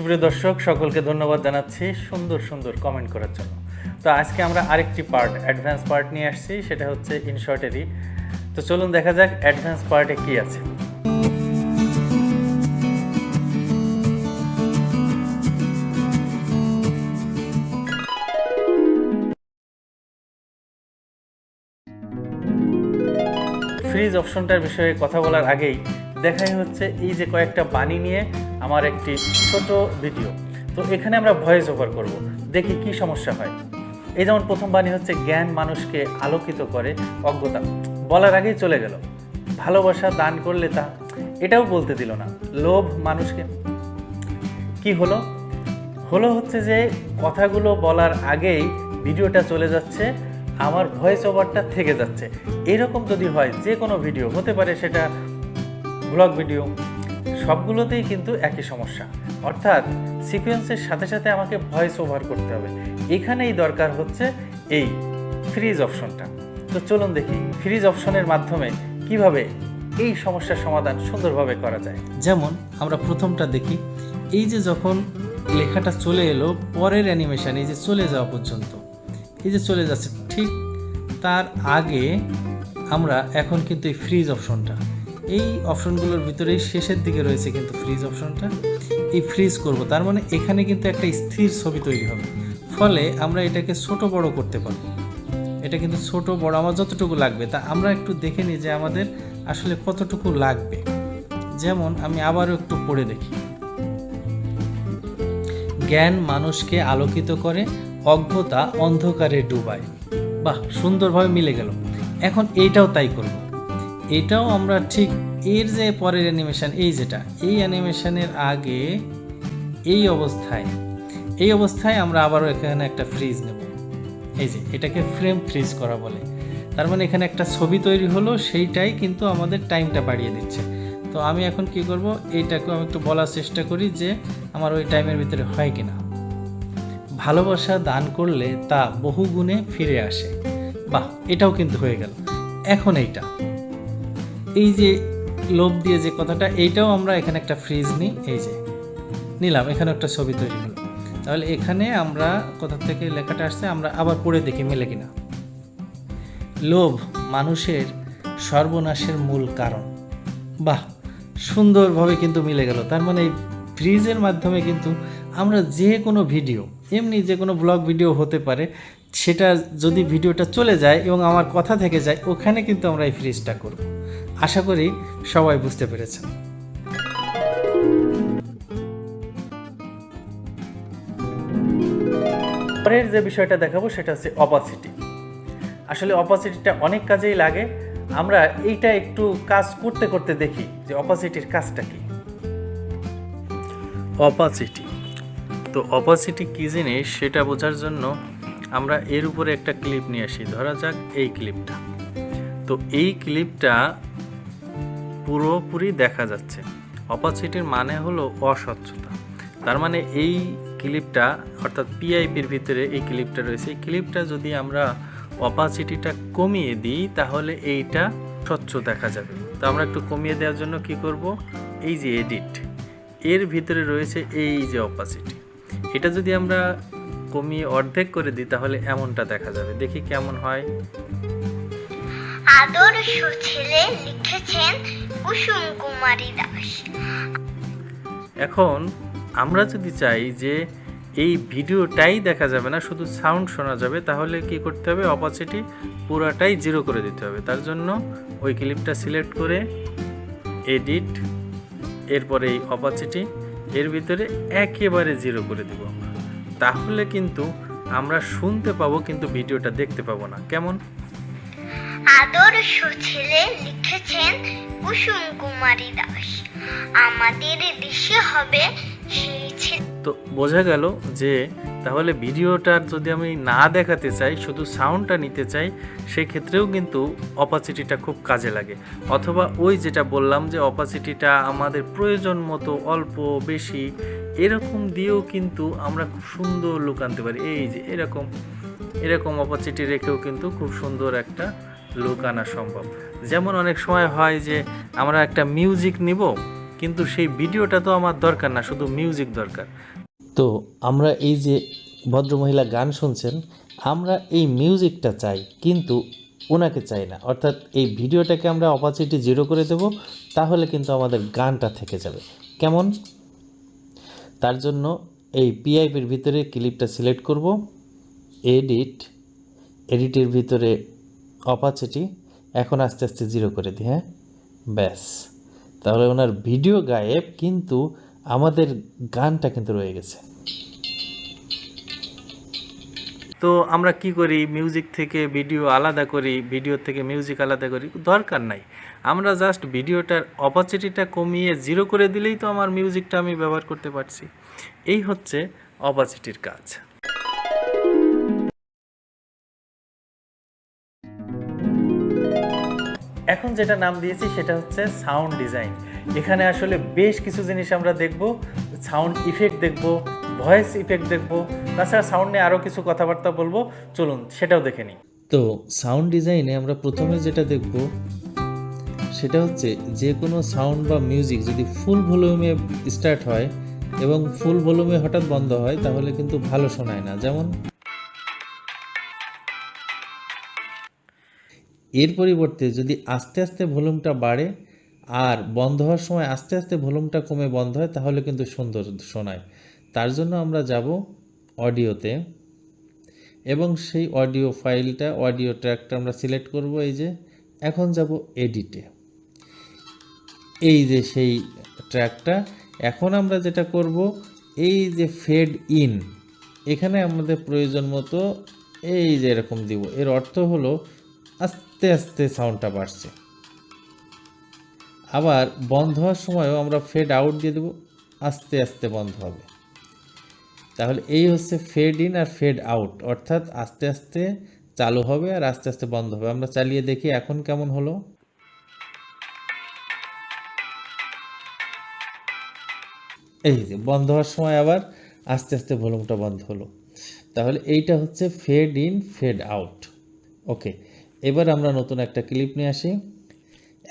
সুপ্রিয় দর্শক, সকলকে ধন্যবাদ জানাচ্ছি সুন্দর সুন্দর কমেন্ট করার জন্য। তো আজকে আমরা আরেকটি পার্ট অ্যাডভান্স পার্ট নিয়ে আসছি, সেটা হচ্ছে ইনশর্টেরই তো চলুন দেখা যাক অ্যাডভান্স পার্টে কি আছে। ফ্রিজ অপশনটার বিষয়ে কথা বলার আগেই দেখাই হচ্ছে এই যে কয়েকটা বাণী নিয়ে আমার একটি ছোট ভিডিও। তো এখানে আমরা ভয়েস ওভার করব। দেখি কি সমস্যা হয়। এই যেমন প্রথম বাণী হচ্ছে, জ্ঞান মানুষকে আলোকিত করে অজ্ঞতা। বলার আগেই চলে গেল। ভালোবাসা দান করলে তা, এটাও বলতে দিল না। লোভ মানুষকে। কি হলো? হলো হচ্ছে যে, কথাগুলো বলার আগেই ভিডিওটা চলে যাচ্ছে, আমার ভয়েস ওভারটা থেকে যাচ্ছে। এরকম যদি হয়, যে কোনো ভিডিও হতে পারে সেটা ব্লগ ভিডিও সবগুলোতেই কিন্তু একই সমস্যা। অর্থাৎ সিকোয়েন্সের সাথে সাথে আমাকে ভয়েস ওভার করতে হবে। এখানেই দরকার হচ্ছে এই ফ্রিজ অপশনটা তো চলুন দেখি ফ্রিজ অপশনের মাধ্যমে কীভাবে এই সমস্যার সমাধান সুন্দরভাবে করা যায়। যেমন আমরা প্রথমটা দেখি, এই যে যখন লেখাটা চলে এলো, পরের অ্যানিমেশন এই যে চলে যাওয়া পর্যন্ত, এই যে চলে যাচ্ছে, ঠিক তার আগে আমরা এখন কিন্তু এই ফ্রিজ অপশনটা এই অপশনগুলোর ভিতরেই শেষের দিকে রয়েছে কিন্তু ফ্রিজ অপশনটা। এই ফ্রিজ করব, তার মানে এখানে কিন্তু একটা স্থির ছবি তৈরি হবে। ফলে আমরা এটাকে ছোট বড় করতে পারব। এটা কিন্তু ছোট বড়, আমার যতটুকু লাগবে, তা আমরা একটু দেখে নিই যে আমাদের আসলে কতটুকু লাগবে। যেমন আমি আবারও একটু পড়ে দেখি। জ্ঞান মানুষকে আলোকিত করে, অজ্ঞতা অন্ধকারে ডুবায়। বাহ, সুন্দরভাবে মিলে গেল। এখন এইটাও তাই করব। এটাও আমরা ঠিক এর যে পরের অ্যানিমেশন এই যেটা, এই অ্যানিমেশনের আগে এই অবস্থায় এই অবস্থায় আমরা আবারও এখানে একটা ফ্রিজ নেব। এই যে, এটাকে ফ্রেম ফ্রিজ করা বলে। তার মানে এখানে একটা ছবি তৈরি হলো, সেইটাই কিন্তু আমাদের টাইমটা বাড়িয়ে দিচ্ছে। তো আমি এখন কি করব এইটাকেও আমি একটু বলার চেষ্টা করি যে আমার ওই টাইমের ভিতরে হয় কিনা। ভালোবাসা দান করলে তা বহু গুণে ফিরে আসে। বাহ, এটাও কিন্তু হয়ে গেল। এখন এইটা। এই যে লোভ দিয়ে যে কথাটা, এইটাও আমরা এখানে একটা ফ্রিজ নিই, এই যে নিলাম এখানে একটা ছবি তৈরি হলো। তাহলে এখানে আমরা কোথা থেকে লেখাটা আসছে, আমরা আবার পড়ে দেখি মেলে কিনা। লোভ মানুষের সর্বনাশের মূল কারণ। বাহ, সুন্দরভাবে কিন্তু মিলে গেল। তার মানে এই ফ্রিজের মাধ্যমে কিন্তু আমরা যে কোনো ভিডিও এমনি যে কোনো ব্লগ ভিডিও হতে পারে সেটা যদি ভিডিওটা চলে যায় এবং আমার কথা থেকে যায়, ওখানে কিন্তু আমরা এই ফ্রিজটা করব। আশা করি সবাই বুঝতে পেরেছেন। পরের যে বিষয়টা দেখাবো, সেটা হচ্ছে অপাসিটি আসলে অপাসিটিটা অনেক কাজেই লাগে। আমরা এইটা একটু কাজ করতে করতে দেখি যে অপাসিটির কাজটা কি। অপাসিটি তো অপাসিটি কী জিনিস, সেটা বোঝার জন্য আমরা এর উপরে একটা ক্লিপ নিয়ে আসি। ধরা যাক এই ক্লিপটা তো এই ক্লিপটা পুরোপুরি দেখা যাচ্ছে। অপাসিটির মানে হলো অস্বচ্ছতা। তার মানে এই ক্লিপটা অর্থাৎ পিআইপির ভিতরে এই ক্লিপটা রয়েছে। এই ক্লিপটা যদি আমরা অপাসিটিটা কমিয়ে দিই, তাহলে এইটা স্বচ্ছ দেখা যাবে। তো আমরা একটু কমিয়ে দেওয়ার জন্য কি করব? এই যে এডিট এর ভিতরে রয়েছে এই যে অপাসিটি এটা যদি আমরা কমিয়ে অর্ধেক করে দিই তাহলে এমনটা দেখা যাবে। দেখি কেমন হয়। আদর্শ ছেলে লিখেছেন কুসুম কুমারী দাস। এখন আমরা যদি চাই যে এই ভিডিওটাই দেখা যাবে না শুধু সাউন্ড শোনা যাবে তাহলে কি করতে হবে? অপাসিটি পুরাটাই জিরো করে দিতে হবে। তার জন্য ওই ক্লিপটা সিলেক্ট করে এডিট এরপরে এই অপাসিটি এর ভিতরে একেবারে জিরো করে দেব আমরা। তাহলে কিন্তু আমরা শুনতে পাবো কিন্তু ভিডিওটা দেখতে পাবো না। কেমন? আদর্শ ছেলে লিখেছেন কুসুম কুমারী দাস। আমাদের দেশে হবে সেই তো বোঝা গেল যে তাহলে ভিডিওটার যদি আমি না দেখাতে চাই, শুধু সাউন্ডটা নিতে চাই সেই ক্ষেত্রেও কিন্তু অপাসিটিটা খুব কাজে লাগে। অথবা ওই যেটা বললাম যে অপাসিটিটা আমাদের প্রয়োজন মতো অল্প, বেশি, এরকম দিয়েও কিন্তু আমরা খুব সুন্দর লুক আনতে পারি। এই যে এরকম এরকম অপাসিটি রেখেও কিন্তু খুব সুন্দর একটা লুক আনা সম্ভব। যেমন অনেক সময় হয় যে আমরা একটা মিউজিক নিব, কিন্তু সেই ভিডিওটা তো আমার দরকার না, শুধু মিউজিক দরকার। তো আমরা এই যে ভদ্রমহিলা গান শুনছেন, আমরা এই মিউজিকটা চাই, কিন্তু ওনাকে চাই না। অর্থাৎ এই ভিডিওটাকে আমরা অপাচিটি জিরো করে দেব, তাহলে কিন্তু আমাদের গানটা থেকে যাবে। কেমন? তার জন্য এই পিআইপির ভিতরে ক্লিপটা সিলেক্ট করব। এডিট এডিটের ভিতরে অপাচিটি এখন আস্তে আস্তে জিরো করে দিই হ্যাঁ? ব্যাস। তাহলে ওনার ভিডিও গায়েব, কিন্তু আমাদের গানটা কিন্তু রয়ে গেছে। তো আমরা কি করি? মিউজিক থেকে ভিডিও আলাদা করি ভিডিও থেকে মিউজিক আলাদা করি, দরকার নাই। আমরা জাস্ট ভিডিওটার অপাচিটিটা কমিয়ে জিরো করে দিলেই তো আমার মিউজিকটা আমি ব্যবহার করতে পারছি। এই হচ্ছে অপাচিটির কাজ। যেটা নাম দিয়েছি সেটা হচ্ছে সাউন্ড ডিজাইন এখানে আসলে বেশ কিছু জিনিস আমরা দেখব সাউন্ড ইফেক্ট দেখব ভয়েস ইফেক্ট দেখব, তাছাড়া সাউন্ড নিয়ে আরও কিছু কথাবার্তা বলব। চলুন, সেটাও দেখে নিই। তো সাউন্ড ডিজাইনে আমরা প্রথমে যেটা দেখব, সেটা হচ্ছে যে কোনো সাউন্ড বা মিউজিক যদি ফুল ভলিউমে স্টার্ট হয় এবং ফুল ভলিউমে হঠাৎ বন্ধ হয়, তাহলে কিন্তু ভালো শোনায় না। যেমন এর পরিবর্তে যদি আস্তে আস্তে ভলিউমটা বাড়ে আর বন্ধ হওয়ার সময় আস্তে আস্তে ভলিউমটা কমে বন্ধ হয়, তাহলে কিন্তু সুন্দর শোনায়। তার জন্য আমরা যাব অডিওতে এবং সেই অডিও ফাইলটা, অডিও ট্র্যাকটা আমরা সিলেক্ট করব এই যে, এখন যাব এডিটে। এই যে সেই ট্র্যাকটা, এখন আমরা যেটা করব, এই যে ফেড ইন, এখানে আমাদের প্রয়োজন মতো এই যে এরকম দিব। এর অর্থ হলো আস্তে আস্তে সাউন্ডটা বাড়ছে। আবার বন্ধ হওয়ার সময়ও আমরা ফেড আউট দিয়ে দেবো, আস্তে আস্তে বন্ধ হবে। তাহলে এই হচ্ছে ফেড ইন আর ফেড আউট অর্থাৎ আস্তে আস্তে চালু হবে আর আস্তে আস্তে বন্ধ হবে। আমরা চালিয়ে দেখি এখন কেমন হলো। এই যে, বন্ধ হওয়ার সময় আবার আস্তে আস্তে ভলিউমটা বন্ধ হলো। তাহলে এইটা হচ্ছে fade in fade out okay এবার আমরা নতুন একটা ক্লিপ নিয়ে আসি।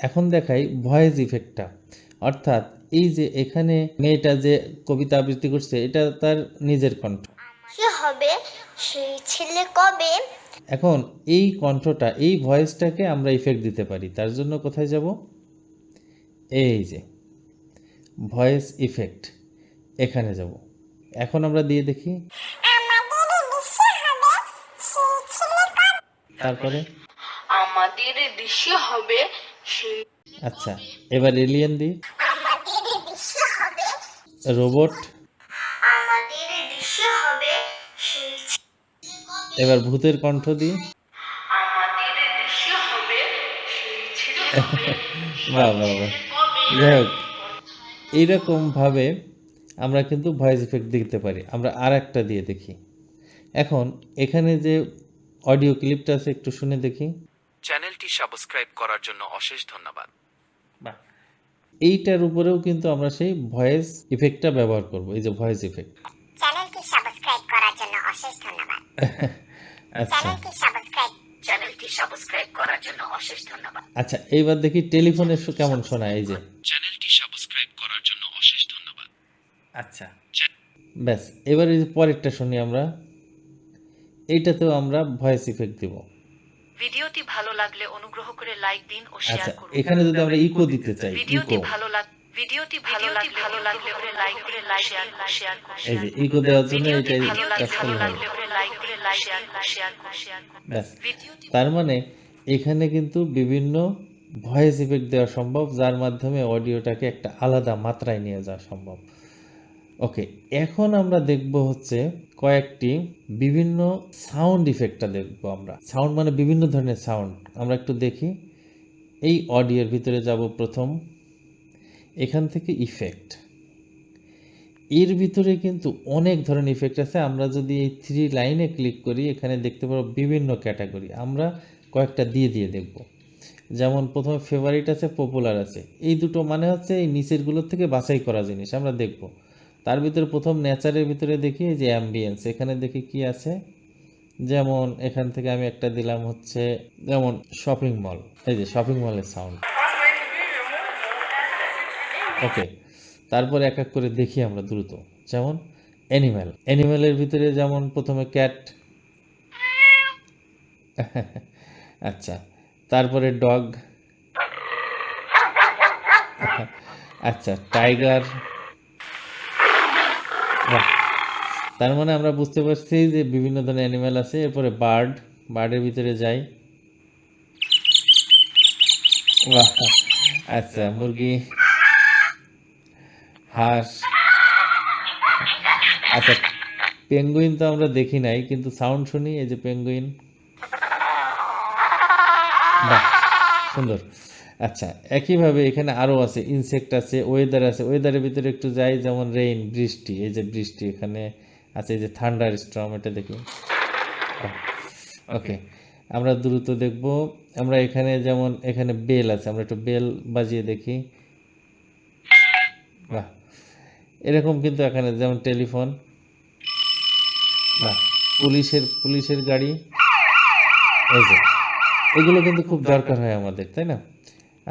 এখন দেখাই ভয়েস ইফেক্টটা অর্থাৎ এই যে এখানে মেয়েটা যে কবিতা আবৃত্তি করছে এটা তার নিজের কণ্ঠ। কি হবে সেই ছেলে কবে? এখন এই কণ্ঠটা এই ভয়েসটাকে আমরা ইফেক্ট দিতে পারি। তার জন্য কোথায় যাব? এই যে ভয়েস ইফেক্ট এখানে যাব। এখন আমরা দিয়ে দেখি। তারপরে? আমাদের দেশে হবে আচ্ছা এবার এলিয়েন দিই রোবট। এবার ভূতের কণ্ঠ দিই আমাদের যাই হোক, এইরকমভাবে আমরা কিন্তু ভয়েস ইফেক্ট দিতে পারি। আমরা আর একটা দিয়ে দেখি। এখন এখানে যে অডিও ক্লিপটা আছে, একটু শুনে দেখি। চ্যানেলটি সাবস্ক্রাইব করার জন্য অশেষ ধন্যবাদ। বাহ। এইটার উপরেও কিন্তু আমরা সেই ভয়েস ইফেক্টটা ব্যবহার করব এই যে ভয়েস ইফেক্ট। চ্যানেলটি সাবস্ক্রাইব করার জন্য অশেষ ধন্যবাদ। আচ্ছা। চ্যানেলটি সাবস্ক্রাইব চ্যানেলটি সাবস্ক্রাইব করার জন্য অশেষ ধন্যবাদ। আচ্ছা এইবার দেখি টেলিফোনে কেমন শোনায় এই যে। চ্যানেলটি সাবস্ক্রাইব করার জন্য অশেষ ধন্যবাদ। আচ্ছা। ব্যাস এবার এই যে পরেরটা শুনি আমরা। এইটাতেও আমরা ভয়েস ইফেক্ট দিব। ভিডিওটি ভালো লাগলে অনুগ্রহ করে লাইক দিন ও শেয়ার আচ্ছা করুন। এখানে যদি আমরা ইকো দিতে চাই ভিডিওটি ইকো ভালো লাগ ভিডিওটি ভালো লাগলে ভালো লাগলে করে লাইক করে লাইক শেয়ার শেয়ার করুন। এই যে ইকো দেওয়ার জন্য ভিডিওটি ভালো লাগলে ভালো লাগলে করে লাইক করে লাইক শেয়ার শেয়ার শেয়ার করুন। তার মানে এখানে কিন্তু বিভিন্ন ভয়েস ইফেক্ট দেওয়া সম্ভব যার মাধ্যমে অডিওটাকে একটা আলাদা মাত্রায় নিয়ে যাওয়া সম্ভব। ওকে এখন আমরা দেখব হচ্ছে কয়েকটি বিভিন্ন সাউন্ড ইফেক্টটা দেখব আমরা। সাউন্ড মানে বিভিন্ন ধরনের সাউন্ড আমরা একটু দেখি। এই অডিওর ভিতরে যাব প্রথম। এখান থেকে ইফেক্ট এর ভিতরে কিন্তু অনেক ধরনের ইফেক্ট আছে। আমরা যদি এই থ্রি লাইনে ক্লিক করি, এখানে দেখতে পারো বিভিন্ন ক্যাটাগরি আমরা কয়েকটা দিয়ে দিয়ে দেখব। যেমন প্রথমে ফেভারিট আছে পপুলার আছে। এই দুটো মানে হচ্ছে এই নিচেরগুলোর থেকে বাছাই করা জিনিস। আমরা দেখব। তার ভিতরে প্রথম নেচারের ভিতরে দেখি যে অ্যাম্বিয়েন্স এখানে দেখি কি আছে? যেমন এখান থেকে আমি একটা দিলাম হচ্ছে, যেমন শপিং মল এই যে শপিং মলের সাউন্ড ওকে তারপরে এক এক করে দেখি আমরা দ্রুত। যেমন অ্যানিম্যাল অ্যানিম্যালের ভিতরে যেমন প্রথমে ক্যাট আচ্ছা। তারপরে ডগ আচ্ছা টাইগার বাহ। তার মানে আমরা বুঝতে পারছি যে বিভিন্ন ধরনের অ্যানিম্যাল আছে, এরপরে বার্ড বার্ডের ভিতরে যাই। বাহ। আচ্ছা মুরগি, হাঁস। আচ্ছা পেঙ্গুইন তো আমরা দেখি নাই, কিন্তু সাউন্ড শুনি, এই যে পেঙ্গুইন বাহ, সুন্দর। আচ্ছা একইভাবে এখানে আরও আছে ইনসেক্ট আছে ওয়েদার আছে। ওয়েদারের ভিতরে একটু যাই যেমন রেইন বৃষ্টি এই যে বৃষ্টি এখানে আছে এই যে থান্ডার স্ট্রম এটা দেখি। ওকে আমরা দ্রুত দেখব। আমরা এখানে যেমন এখানে বেল আছে আমরা একটু বেল বাজিয়ে দেখি। বাহ এরকম কিন্তু এখানে যেমন টেলিফোন বাহ পুলিশের পুলিশের গাড়ি। এই যে এগুলো কিন্তু খুব দরকার হয় আমাদের তাই না?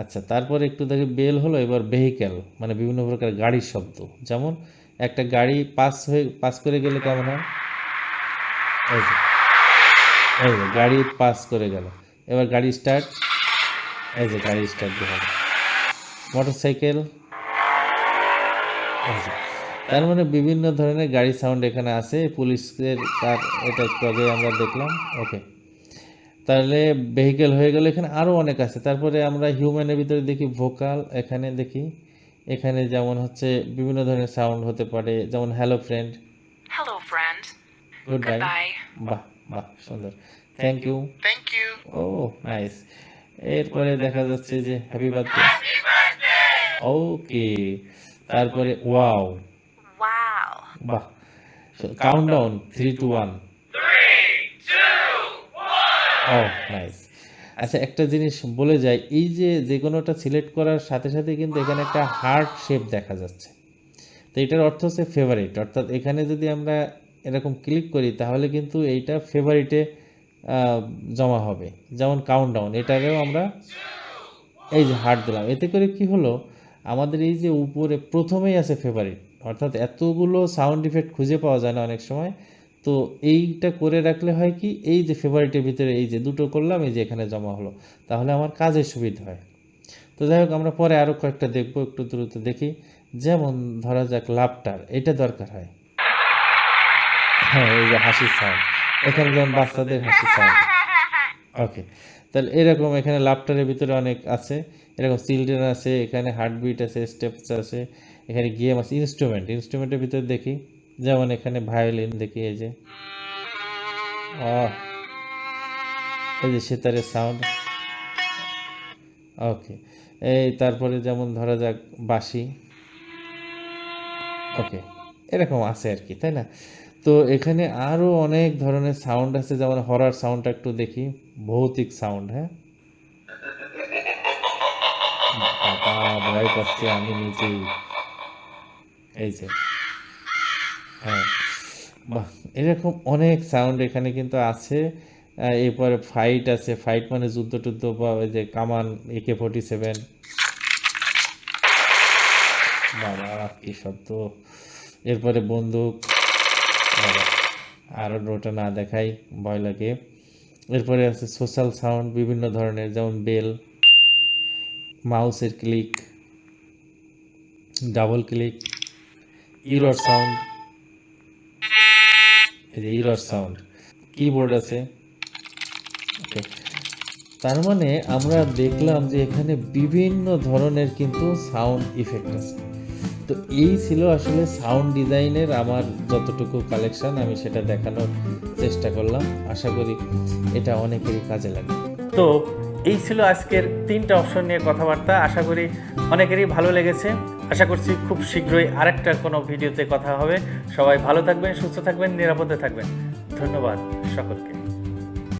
আচ্ছা তারপরে একটু দেখি বেল হলো, এবার ভেহিক্যাল মানে বিভিন্ন প্রকার গাড়ির শব্দ। যেমন একটা গাড়ি পাস হয়ে পাস করে গেলে কেমন হয়? এই যে গাড়ি পাস করে গেল। এবার গাড়ি স্টার্ট এই যে গাড়ি স্টার্ট দিয়ে মোটর সাইকেল তার মানে বিভিন্ন ধরনের গাড়ি সাউন্ড এখানে আছে পুলিশের কার এটা একটু আগে আমরা দেখলাম। ওকে তাহলে ভেহিকেল হয়ে গেল এখানে আরও অনেক আছে। তারপরে আমরা হিউম্যানের ভিতরে দেখি ভোকাল এখানে দেখি এখানে যেমন হচ্ছে বিভিন্ন ধরনের সাউন্ড হতে পারে যেমন hello friend hello friend good bye বাহ বাহ সুন্দর। Thank you thank you oh nice এরপরে দেখা যাচ্ছে যে হ্যাপি বার্থডে ওকে তারপরে ওয়াও ওয়াও বাহ। Count down three two one nice আচ্ছা একটা জিনিস বলে যাই, এই যে যে কোনোটা সিলেক্ট করার সাথে সাথে কিন্তু এখানে একটা হার্ট শেপ দেখা যাচ্ছে। তো এটার অর্থ হচ্ছে ফেভারিট অর্থাৎ এখানে যদি আমরা এরকম ক্লিক করি, তাহলে কিন্তু এইটা ফেভারিটে জমা হবে। যেমন কাউন্ট ডাউন এটাকেও আমরা এই যে হার্ট দিলাম। এতে করে কি হলো? আমাদের এই যে উপরে প্রথমেই আছে ফেভারিট অর্থাৎ এতগুলো সাউন্ড ইফেক্ট খুঁজে পাওয়া যায় না অনেক সময়। তো এইটা করে রাখলে হয় কি, এই যে ফেভারিটের ভিতরে এই যে দুটো করলাম, এই যে এখানে জমা হলো, তাহলে আমার কাজের সুবিধা হয়। তো যাই হোক, আমরা পরে আরও কয়েকটা দেখব, একটু দ্রুত দেখি। যেমন ধরা যাক লাভটার এটা দরকার হয়। হ্যাঁ এই যে হাসির সাউন্ড এখানে যেমন বাচ্চাদের হাসির সাউন্ড ওকে তাহলে এরকম এখানে লাফটারের ভিতরে অনেক আছে। এরকম চিলড্রেন আছে, এখানে হার্টবিট আছে স্টেপস আছে, এখানে গেম আছে ইনস্ট্রুমেন্ট ইনস্ট্রুমেন্টের ভিতরে দেখি। যেমন এখানে ভায়োলিন দেখি, এই যে। এই যে সেতারের সাউন্ড ওকে এই তারপরে যেমন ধরা যাক বাঁশি। ওকে এরকম আছে আর কি, তাই না? তো এখানে আরও অনেক ধরনের সাউন্ড আছে, যেমন হরার সাউন্ডটা একটু দেখি। ভৌতিক সাউন্ড হ্যাঁ? ভয় পাচ্ছি, আমি নিজেই। এই যে। হ্যাঁ। বাহ, এরকম অনেক সাউন্ড এখানে কিন্তু আছে। এরপরে ফাইট আছে। ফাইট মানে যুদ্ধ টুদ্ধ বা ওই যে কামান একে ফোর্টি সেভেন কি শব্দ। এরপরে বন্দুক। আরও ওটা না দেখাই, ভয় লাগে। এরপরে আছে সোশ্যাল সাউন্ড বিভিন্ন ধরনের, যেমন বেল মাউসের click double click error sound এই যে ইরর সাউন্ড কিবোর্ড আছে। ওকে তার মানে আমরা দেখলাম যে এখানে বিভিন্ন ধরনের কিন্তু সাউন্ড ইফেক্ট আছে। তো এই ছিল আসলে সাউন্ড ডিজাইনের আমার যতটুকু কালেকশন আমি সেটা দেখানোর চেষ্টা করলাম। আশা করি এটা অনেকেরই কাজে লাগে তো এই ছিল আজকের তিনটা অপশন নিয়ে কথাবার্তা। আশা করি অনেকেরই ভালো লেগেছে। আশা করছি খুব শীঘ্রই আরেকটা কোনো ভিডিওতে কথা হবে। সবাই ভালো থাকবেন, সুস্থ থাকবেন, নিরাপদে থাকবেন। ধন্যবাদ সকলকে।